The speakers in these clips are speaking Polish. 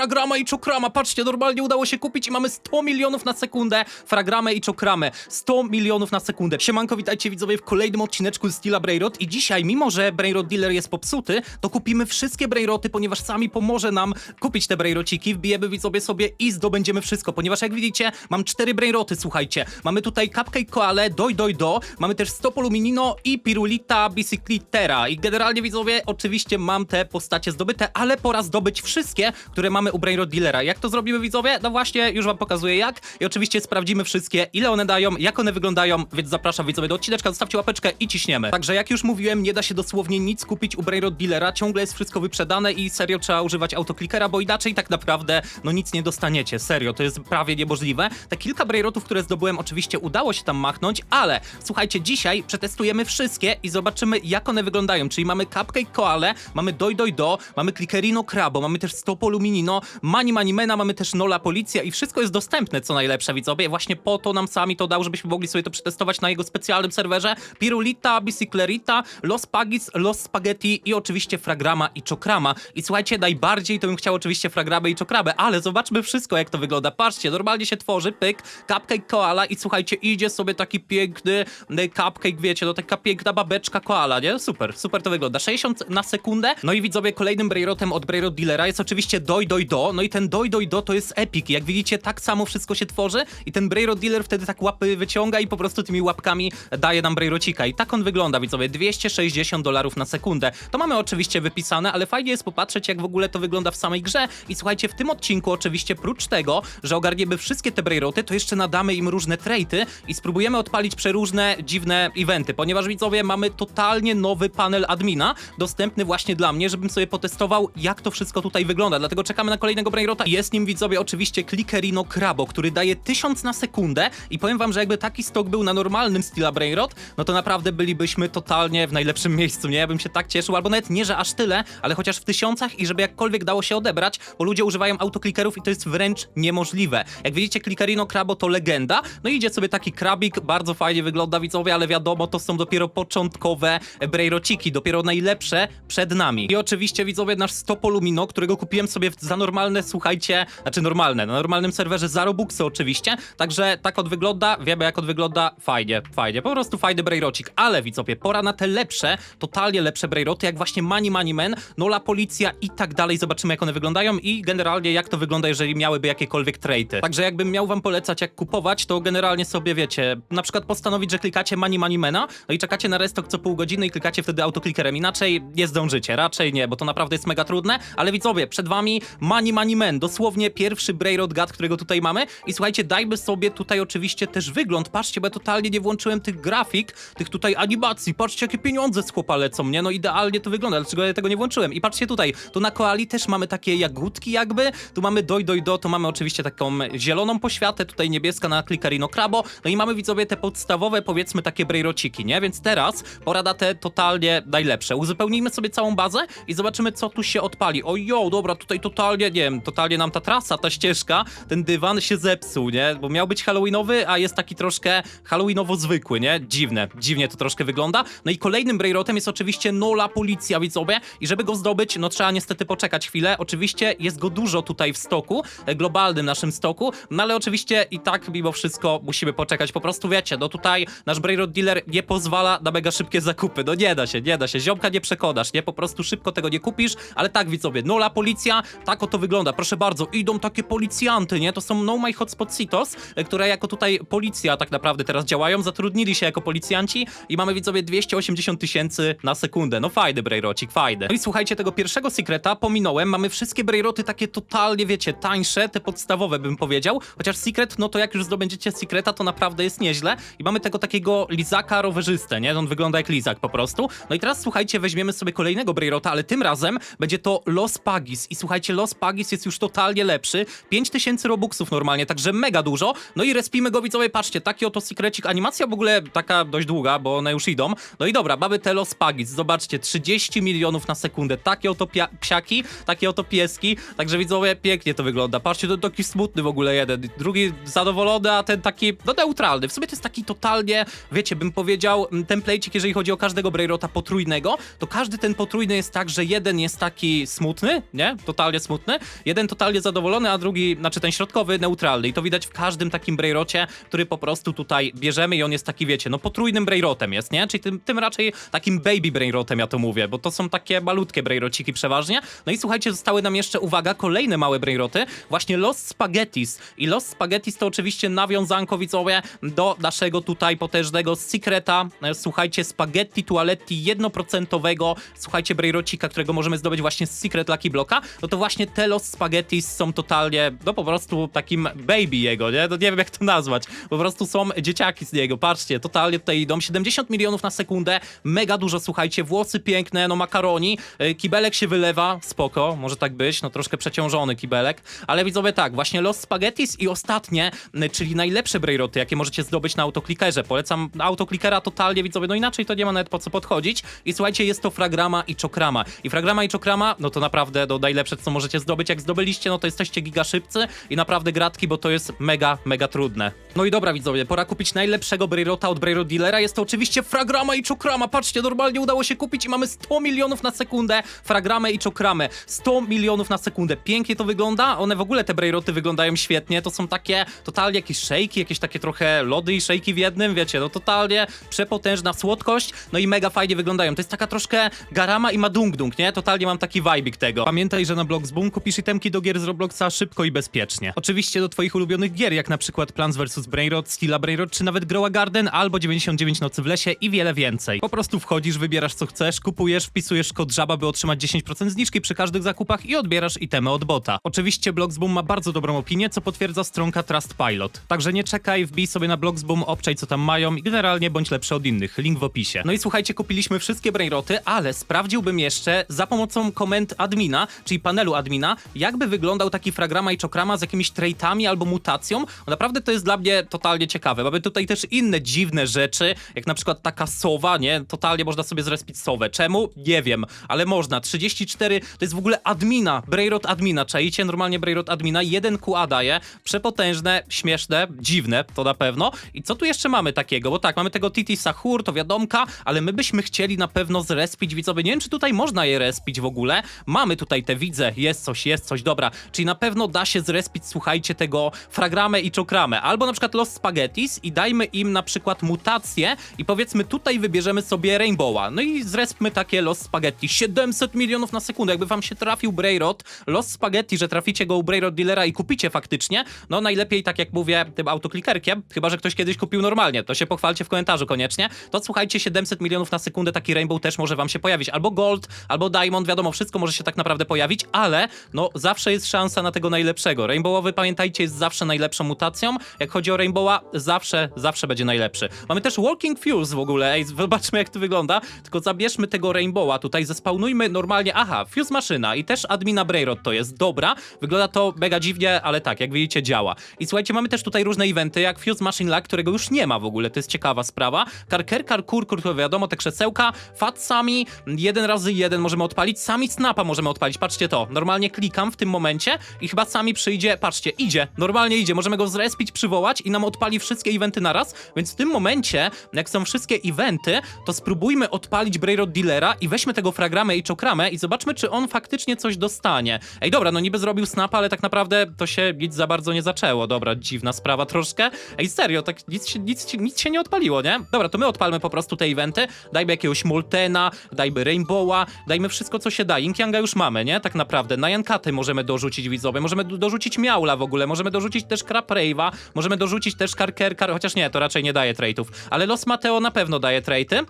Fragrama i Czokrama, patrzcie, normalnie udało się kupić i mamy 100 milionów na sekundę. Fragramę i Czokramę, 100 milionów na sekundę. Siemanko, witajcie widzowie w kolejnym odcineczku z Steela Brainrot i dzisiaj, mimo że Brainrot Dealer jest popsuty, to kupimy wszystkie Brainroty, ponieważ sami pomoże nam kupić te Brainrociki, wbijemy widzowie sobie i zdobędziemy wszystko, ponieważ jak widzicie, mam cztery Brainroty, słuchajcie. Mamy tutaj Cupcake Koale, Doj Doj Do, mamy też Stopolu Minino i Pirulita Biciclitera. I generalnie widzowie, oczywiście mam te postacie zdobyte, ale pora zdobyć wszystkie, które mamy u Brainrot Dealera. Jak to zrobimy widzowie? No właśnie, już wam pokazuję jak i oczywiście sprawdzimy wszystkie, ile one dają, jak one wyglądają, więc zapraszam widzowie do odcineczka, zostawcie łapeczkę i ciśniemy. Także jak już mówiłem, nie da się dosłownie nic kupić u Brainrot Dealera, ciągle jest wszystko wyprzedane i serio trzeba używać autoklikera, bo inaczej tak naprawdę no nic nie dostaniecie, serio, to jest prawie niemożliwe. Te kilka Brainrotów, które zdobyłem, oczywiście udało się tam machnąć, ale słuchajcie, dzisiaj przetestujemy wszystkie i zobaczymy jak one wyglądają, czyli mamy Cupcake Koale, mamy Doj Doj Do, mamy Clickerino Crabo, mamy też Stopo Luminino, Mani Manimena, mamy też Nola Policja i wszystko jest dostępne, co najlepsze widzowie, właśnie po to nam sami to dał, żebyśmy mogli sobie to przetestować na jego specjalnym serwerze, Pirulita, Biciclerita, Los Pagis, Los Spaghetti i oczywiście Fragrama i Czokrama. I słuchajcie, najbardziej to bym chciał oczywiście Fragramę i Czokramę, ale zobaczmy wszystko jak to wygląda, patrzcie, normalnie się tworzy, pyk, Cupcake Koala i słuchajcie, idzie sobie taki piękny e, cupcake, wiecie, no taka piękna babeczka koala, nie? Super, super to wygląda. 60 na sekundę. No i widzowie, kolejnym Brayrotem od Brayrot Dealera jest oczywiście Doj Doj Do. No i ten Doj Doj Do to jest epic. Jak widzicie, tak samo wszystko się tworzy i ten Brayrot Dealer wtedy tak łapy wyciąga i po prostu tymi łapkami daje nam Brayrocika. I tak on wygląda, widzowie, 260 dolarów na sekundę. To mamy oczywiście wypisane, ale fajnie jest popatrzeć, jak w ogóle to wygląda w samej grze. I słuchajcie, w tym odcinku oczywiście, prócz tego, że ogarniemy wszystkie te Brayroty, to jeszcze nadamy im różne traity i spróbujemy odpalić przeróżne dziwne eventy, ponieważ widzowie mamy totalnie nowy panel admina, dostępny właśnie dla mnie, żebym sobie potestował, jak to wszystko tutaj wygląda. Dlatego czekamy na kolejnego Brainrota. Jest nim widzowie oczywiście Clickerino Crabo, który daje 1000 na sekundę i powiem wam, że jakby taki stok był na normalnym Steela Brainrot, no to naprawdę bylibyśmy totalnie w najlepszym miejscu, nie? Ja bym się tak cieszył, albo nawet nie, że aż tyle, ale chociaż w tysiącach i żeby jakkolwiek dało się odebrać, bo ludzie używają autoklikerów i to jest wręcz niemożliwe. Jak widzicie, Clickerino Crabo to legenda, no i idzie sobie taki krabik, bardzo fajnie wygląda widzowie, ale wiadomo, to są dopiero początkowe Brayrociki, dopiero najlepsze przed nami. I oczywiście widzowie nasz Stopolumino, którego kupiłem sobie za normalne, słuchajcie, znaczy normalne, na normalnym serwerze za Robuxy oczywiście, także tak on wygląda, wiemy jak on wygląda, fajnie, fajnie, po prostu fajny Brayrocik, ale widzowie, pora na te lepsze, totalnie lepsze Brayroty, jak właśnie Money Money Man, Nola Policja i tak dalej, zobaczymy jak one wyglądają i generalnie jak to wygląda, jeżeli miałyby jakiekolwiek traity. Także jakbym miał wam polecać jak kupować, to generalnie sobie wiecie, na przykład postanowić, że klikacie Money Money Mana, no i czekacie na restock co pół godziny i klikacie wtedy autoklikerem, inaczej nie zdążycie, raczej nie, bo to naprawdę jest mega trudne, ale widzowie, przed wami Money Money Man, dosłownie pierwszy Brayrod Gad, którego tutaj mamy i słuchajcie, dajmy sobie tutaj oczywiście też wygląd, patrzcie, bo ja totalnie nie włączyłem tych grafik, tych tutaj animacji, patrzcie jakie pieniądze z chłopa lecą, nie? No idealnie to wygląda, dlaczego ja tego nie włączyłem? I patrzcie tutaj, tu na koali też mamy takie jagódki jakby, tu mamy doj doj do, tu mamy oczywiście taką zieloną poświatę, tutaj niebieska na Clickerino Crabo, no i mamy widzowie te podstawowe powiedzmy takie brayrociki, nie? Więc teraz pora na te totalnie najlepsze. Uzupełnijmy sobie całą bazę i zobaczymy co tu się odpali. O jo, dobra, tutaj totalnie, nie wiem, totalnie nam ta trasa, ta ścieżka, ten dywan się zepsuł, nie? Bo miał być halloweenowy, a jest taki troszkę halloweenowo zwykły, nie? Dziwne, dziwnie to troszkę wygląda. No i kolejnym brayrotem jest oczywiście Nola Policja, widzowie, i żeby go zdobyć, no trzeba niestety poczekać chwilę. Oczywiście jest go dużo tutaj w stoku, e, globalnym naszym stoku, no ale oczywiście i tak mimo wszystko musimy poczekać. Po prostu wiecie, no tutaj nasz Brayrod Dealer nie pozwala na mega szybkie zakupy. No nie da się, nie da się. Ziomka nie przekonasz, nie? Po prostu szybko tego nie kupisz, ale tak widzowie, Nola Policja, tak oto wygląda. Proszę bardzo, idą takie policjanty, nie? To są No My Hotspot Citos, e, które jako tutaj policja tak naprawdę teraz działają, zatrudnili się jako policjanci i mamy widzowie 280 tysięcy na sekundę. No fajny Brayrocik, fajny. No i słuchajcie, tego pierwszego secreta pominąłem, mamy wszystkie Brayroty takie totalnie, wiecie, tańsze, te podstawowe bym powiedział, chociaż secret, no to jak już zdobędziecie secreta, to naprawdę jest nieźle i mamy tego takiego lizaka rowerzystę, nie? On wygląda jak lizak po prostu. No i teraz słuchajcie, weźmiemy sobie kolejnego Brayrota, ale tym razem będzie to Los Pagis i słuchajcie, Los Pagis jest już totalnie lepszy, 5000 robuxów normalnie, także mega dużo, no i respimy go widzowie, patrzcie, taki oto secrecik, animacja w ogóle taka dość długa, bo one już idą, no i dobra, mamy te Los Pagis, zobaczcie, 30 milionów na sekundę, takie oto psiaki, takie oto pieski, także widzowie, pięknie to wygląda, patrzcie, to taki smutny w ogóle jeden, drugi zadowolony, a ten taki, no neutralny, w sumie to jest taki totalnie, wiecie, bym powiedział, mm, template'ik, jeżeli chodzi o każdego Brayrota potrójnego, to każdy ten potrójny jest tak, że jeden jest taki smutny, nie, totalnie smutny, Jeden totalnie zadowolony, a drugi, znaczy ten środkowy, neutralny. I to widać w każdym takim brejrocie, który po prostu tutaj bierzemy i on jest taki, wiecie, no potrójnym brejrotem jest, nie? Czyli tym, tym raczej takim baby brejrotem ja to mówię, bo to są takie malutkie brejrociki przeważnie. No i słuchajcie, zostały nam jeszcze, uwaga, kolejne małe brejroty, właśnie Los Spaghettis. I Los Spaghettis to oczywiście nawiązanko, widzowie, do naszego tutaj potężnego secreta. E, Słuchajcie, spaghetti tualetti jednoprocentowego, słuchajcie, brejrocika, którego możemy zdobyć właśnie z Secret Lucky Blocka. No to właśnie te Los Spaghettis są totalnie, no po prostu takim baby jego, nie? No nie wiem jak to nazwać. Po prostu są dzieciaki z niego, patrzcie, totalnie tutaj idą. 70 milionów na sekundę, mega dużo, słuchajcie, włosy piękne, no makaroni, e, kibelek się wylewa, spoko, może tak być, no troszkę przeciążony kibelek, ale widzowie tak, właśnie Los Spaghettis i ostatnie, m, czyli najlepsze brejroty, jakie możecie zdobyć na autoklikerze. Polecam autoklikera totalnie, widzowie, no inaczej to nie ma nawet po co podchodzić. I słuchajcie, jest to fragrama i czokrama. I fragrama i czokrama, no to naprawdę no, najlepsze, co możecie zdobyć. Jak zdobyliście, no to jesteście giga szybcy i naprawdę gratki, bo to jest mega, mega trudne. No i dobra, widzowie, pora kupić najlepszego brejrota od Brejrot Dealera. Jest to oczywiście fragrama i czokrama. Patrzcie, normalnie udało się kupić i mamy 100 milionów na sekundę. Fragramę i czokramę. 100 milionów na sekundę. Pięknie to wygląda. One w ogóle, te brejroty wyglądają świetnie. To są takie totalnie jakieś szejki, jakieś takie trochę lody i szejki w jednym, wiecie, no totalnie przepotężna słodkość, no i mega fajnie wyglądają. To jest taka troszkę garama i madung-dung, nie? Totalnie mam taki vibe'ik tego. Pamiętaj, że na Bloxboom kupisz itemki do gier z Robloxa szybko i bezpiecznie. Oczywiście do twoich ulubionych gier, jak na przykład Plants vs. Brainrot, Stila Brainrot, czy nawet Grow a Garden, albo 99 nocy w lesie i wiele więcej. Po prostu wchodzisz, wybierasz co chcesz, kupujesz, wpisujesz kod żaba, by otrzymać 10% zniżki przy każdych zakupach i odbierasz itemy od bota. Oczywiście Bloxboom ma bardzo dobrą opinię, co potwierdza stronka Trustpilot. Także nie czekaj, wbij sobie na Bloxboom, obczaj co tam mają i generalnie bądź lepszy od innych. Link w opisie. No i słuchajcie, kupiliśmy wszystkie brainroty, ale sprawdziłbym jeszcze za pomocą komend admina, czyli panelu admina, jakby wyglądał taki fragrama i czokrama z jakimiś traitami albo mutacją. Bo naprawdę to jest dla mnie totalnie ciekawe. Mamy tutaj też inne dziwne rzeczy, jak na przykład taka sowa, nie? Totalnie można sobie zrespić sowę. Czemu? Nie wiem, ale można. 34 to jest w ogóle admina, brainrot admina, czaicie? Normalnie brainrot admina, 1 QA daje, przepotężne, śmieszne, dziwne, to na pewno. I co tu jeszcze mamy takiego? Bo tak, mamy tego Titi Sahur, to wiadomka, ale my byśmy chcieli na pewno zrespić widzowie. Nie wiem, czy tutaj można je respić w ogóle. Mamy tutaj te widzę, jest coś, jest coś, dobra. Czyli na pewno da się zrespić, słuchajcie, tego fragramę i czokramę. Albo na przykład Los Spaghettis i dajmy im na przykład mutację i powiedzmy tutaj wybierzemy sobie Rainbowa. No i zrespmy takie Los Spaghetti. 700 milionów na sekundę. Jakby wam się trafił Brayrot, Los Spaghetti, że traficie go u Brayrot dealera i kupicie faktycznie, no najlepiej tak jak mówię, tym autoklikerkiem, chyba że ktoś kiedyś kupił normalnie, to się pochwalcie w komentarzu koniecznie. To słuchajcie, 700 milionów na sekundę taki Rainbow też może wam się pojawić. Albo Gold, albo Diamond, wiadomo, wszystko może się tak naprawdę pojawić, ale no zawsze jest szansa na tego najlepszego. Rainbowowy, pamiętajcie, jest zawsze najlepszą mutacją. Jak chodzi o Rainbowa, zawsze, zawsze będzie najlepszy. Mamy też Walking Fuse w ogóle, ej, zobaczmy jak to wygląda. Tylko zabierzmy tego Rainbowa tutaj, zespawnujmy normalnie, aha, Fuse maszyna i też admina Brayrot to jest, dobra. Wygląda to mega dziwnie, ale tak, jak widzicie, działa. I słuchajcie, mamy też tutaj różne eventy, jak Fuse Machine Lag, którego już nie ma w ogóle, to jest ciekawa sprawa. Karker, Karkur, to wiadomo, te krzesełka, Fat Sami, jeden razy jeden możemy odpalić, Sami Snapa możemy odpalić, patrzcie to. Normalnie klikam w tym momencie i chyba Sami przyjdzie, patrzcie, idzie, normalnie idzie, możemy go zrespić, przywołać i nam odpali wszystkie eventy naraz, więc w tym momencie, jak są wszystkie eventy, to spróbujmy odpalić Brayrot Dealera i weźmy tego fragramę i czokramę i zobaczmy, czy on faktycznie coś dostanie. Ej, dobra, no niby zrobił snapa, ale tak naprawdę to się nic za bardzo nie zaczęło. Dobra, dziwna sprawa troszkę. Ej, serio, tak nic, się- nic, nic się nie odpaliło, nie? Dobra, to my odpalmy po prostu te eventy, dajmy jakiegoś Moltena, dajmy Rainbowa, dajmy wszystko, co się da. Inkianga już mamy, nie? Tak naprawdę. Na Jankaty możemy dorzucić widzowie, możemy do- dorzucić Miaula w ogóle, możemy dorzucić też Crap Rave'a, możemy dorzucić też Karker, Kar... chociaż nie, to raczej nie daje traitów. Ale Los Mateo na pewno daje traity.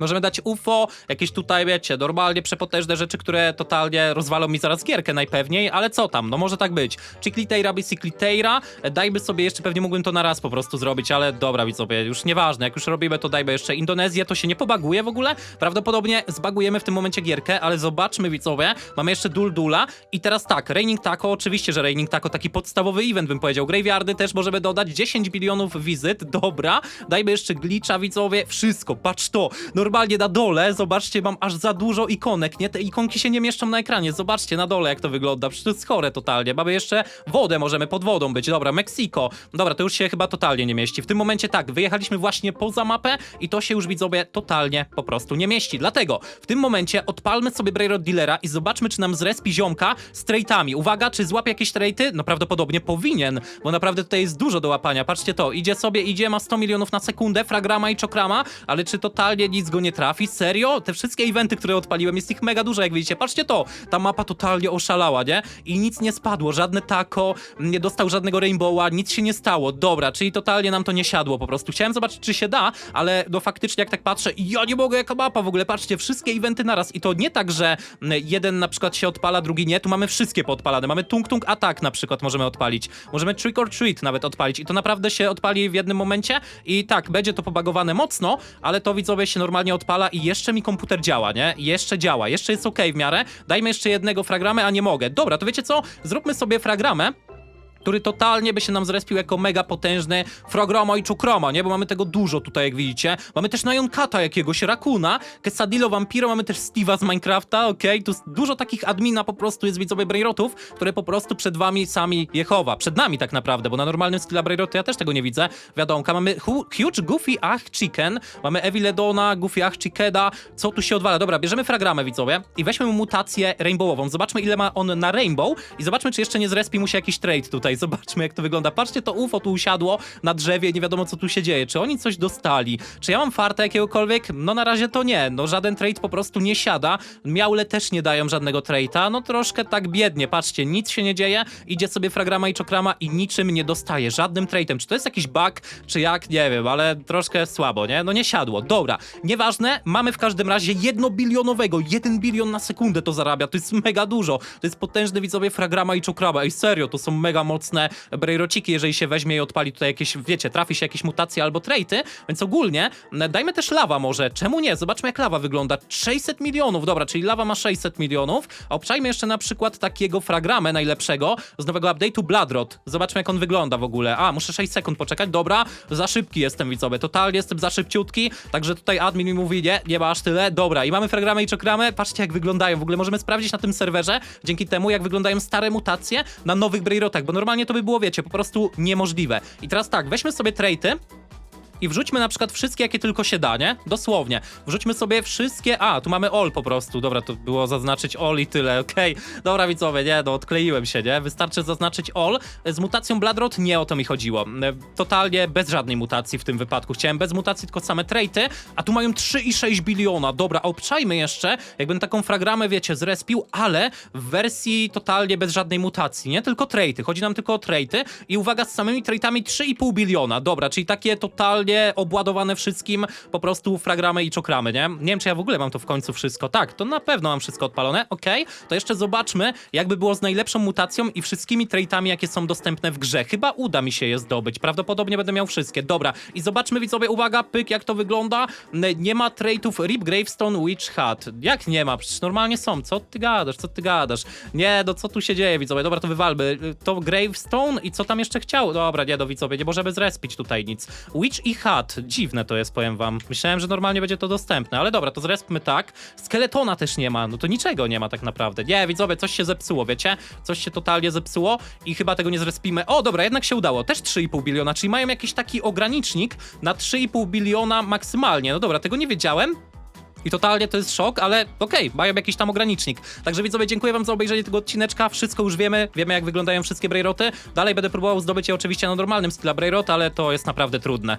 Możemy dać UFO, jakieś tutaj, wiecie, normalnie przepotężne rzeczy, które totalnie rozwalą mi zaraz gierkę najpewniej, ale co tam, no może tak być. Chicliteira, Bicicliteira, dajmy sobie jeszcze, pewnie mógłbym to na raz po prostu zrobić, ale dobra, widzowie, już nieważne, jak już robimy, to dajmy jeszcze Indonezję, to się nie pobaguje w ogóle, prawdopodobnie zbagujemy w tym momencie gierkę, ale zobaczmy, widzowie, mamy jeszcze Duldula i teraz tak, Raining Taco, oczywiście, że Raining Taco, taki podstawowy event, bym powiedział, Graveyardy też możemy dodać, 10 bilionów wizyt, dobra, dajmy jeszcze glitcha, widzowie, wszystko, patrz to, normalnie normalnie na dole, zobaczcie, mam aż za dużo ikonek, nie? Te ikonki się nie mieszczą na ekranie, zobaczcie na dole jak to wygląda, przecież to jest chore totalnie. Mamy jeszcze wodę, możemy pod wodą być, dobra, Meksiko. Dobra, to już się chyba totalnie nie mieści. W tym momencie tak, wyjechaliśmy właśnie poza mapę i to się już widzowie totalnie po prostu nie mieści. Dlatego w tym momencie odpalmy sobie Brainrod Dealera i zobaczmy, czy nam zrespi ziomka z traitami. Uwaga, czy złapie jakieś traity? No prawdopodobnie powinien, bo naprawdę tutaj jest dużo do łapania. Patrzcie to, idzie sobie, idzie, ma 100 milionów na sekundę, fragrama i czokrama, ale czy totalnie nic go nie trafi? Serio? Te wszystkie eventy, które odpaliłem, jest ich mega dużo, jak widzicie. Patrzcie to, ta mapa totalnie oszalała, nie? I nic nie spadło, żadne taco, nie dostał żadnego rainbowa, nic się nie stało. Dobra, czyli totalnie nam to nie siadło po prostu. Chciałem zobaczyć, czy się da, ale no faktycznie jak tak patrzę, ja nie mogę, jaka mapa w ogóle, patrzcie, wszystkie eventy naraz i to nie tak, że mm, jeden na przykład się odpala, drugi nie, tu mamy wszystkie podpalane. Mamy tung tung atak na przykład możemy odpalić. Możemy trick or treat nawet odpalić i to naprawdę się odpali w jednym momencie i tak, będzie to pobagowane mocno, ale to widzowie się normalnie odpala i jeszcze mi komputer działa, nie? Jeszcze działa, jeszcze jest okej w miarę. Dajmy jeszcze jednego fragramę, a nie mogę. Dobra, to wiecie co? Zróbmy sobie fragramę który totalnie by się nam zrespił jako mega potężny Frogroma i Czukroma, nie? Bo mamy tego dużo tutaj, jak widzicie. Mamy też Najonkata jakiegoś, Rakuna, Quesadillo Vampiro, mamy też Steve'a z Minecrafta, okej? Tu jest dużo takich admina po prostu jest widzowie Brainrotów, które po prostu przed wami sami je chowa. Przed nami tak naprawdę, bo na normalnym skilla Brainrotu ja też tego nie widzę. Wiadomka, mamy hu- Huge Goofy Ach Chicken, mamy Eviledona, Goofy Ach Chickeda. Co tu się odwala? Dobra, bierzemy fragramę, widzowie, i weźmy mu mutację rainbowową. Zobaczmy, ile ma on na rainbow i zobaczmy, czy jeszcze nie zrespi mu się jakiś trade tutaj. Zobaczmy, jak to wygląda. Patrzcie, to UFO tu usiadło na drzewie, nie wiadomo, co tu się dzieje. Czy oni coś dostali? Czy ja mam farta jakiegokolwiek? No na razie to nie. No żaden trade po prostu nie siada. Miaule też nie dają żadnego trade'a. No troszkę tak biednie. Patrzcie, nic się nie dzieje. Idzie sobie fragrama i czokrama i niczym nie dostaje. Żadnym trade'em. Czy to jest jakiś bug, czy jak? Nie wiem, ale troszkę słabo, nie? No nie siadło. Dobra. Nieważne. Mamy w każdym razie jednobilionowego. Jeden bilion na sekundę to zarabia. To jest mega dużo. To jest potężny widzowie fragrama i czokrama. Ej, serio, to są mega mocne brejrociki, jeżeli się weźmie i odpali tutaj jakieś, wiecie, trafi się jakieś mutacje albo traity, więc ogólnie dajmy też lawa może. Czemu nie? Zobaczmy jak lawa wygląda. 600 milionów, dobra, czyli lawa ma 600 milionów. Obczajmy jeszcze na przykład takiego fragramę najlepszego z nowego update'u Bloodrot. Zobaczmy jak on wygląda w ogóle. A, muszę 6 sekund poczekać, dobra. Za szybki jestem, widzowie, totalnie jestem za szybciutki, także tutaj admin mi mówi, nie, nie ma aż tyle. Dobra, i mamy fragramę i czokramę. Patrzcie jak wyglądają. W ogóle możemy sprawdzić na tym serwerze, dzięki temu jak wyglądają stare mutacje na nowych Brayrotach, bo normalnie to by było, wiecie, po prostu niemożliwe. I teraz tak, weźmy sobie traity i wrzućmy na przykład wszystkie, jakie tylko się da, nie? Dosłownie. Wrzućmy sobie wszystkie. A, tu mamy all po prostu. Dobra, to było zaznaczyć all i tyle, okej. Dobra, widzowie, nie, no odkleiłem się, nie? Wystarczy zaznaczyć all. Z mutacją Bloodrot nie o to mi chodziło. Totalnie bez żadnej mutacji w tym wypadku. Chciałem bez mutacji, tylko same traity, a tu mają 3,6 biliona. Dobra, obczajmy jeszcze, jakbym taką fragramę, wiecie, zrespił, ale w wersji totalnie bez żadnej mutacji, nie? Tylko traity. Chodzi nam tylko o traity i uwaga, z samymi traitami 3,5 biliona. Dobra, czyli takie totalnie obładowane wszystkim po prostu fragramy i czokramy, nie? Nie wiem, czy ja w ogóle mam to w końcu wszystko. Tak, to na pewno mam wszystko odpalone. Okej, to jeszcze zobaczmy, jakby było z najlepszą mutacją i wszystkimi traitami, jakie są dostępne w grze. Chyba uda mi się je zdobyć. Prawdopodobnie będę miał wszystkie. Dobra, i zobaczmy, widzowie, uwaga, pyk, jak to wygląda. Nie ma traitów Rip Gravestone Witch Hat. Jak nie ma? Przecież normalnie są. Co ty gadasz? Co ty gadasz? Nie, no co tu się dzieje, widzowie? Dobra, to wywalmy. To Gravestone i co tam jeszcze chciał? Dobra, nie, do widzowie, nie możemy zrespić tutaj nic. Witch i Hat. Dziwne to jest, powiem wam. Myślałem, że normalnie będzie to dostępne, ale dobra, to zrespmy tak. Skeletona też nie ma, no to niczego nie ma tak naprawdę. Nie, widzowie, coś się zepsuło, wiecie? Coś się totalnie zepsuło i chyba tego nie zrespimy. O, dobra, jednak się udało. Też 3,5 biliona, czyli mają jakiś taki ogranicznik na 3,5 biliona maksymalnie. No dobra, tego nie wiedziałem. I totalnie to jest szok, ale okej, mają jakiś tam ogranicznik. Także widzowie, dziękuję wam za obejrzenie tego odcineczka. Wszystko już wiemy, wiemy jak wyglądają wszystkie Brayroty. Dalej będę próbował zdobyć je oczywiście na normalnym stylu Brayrot, ale to jest naprawdę trudne.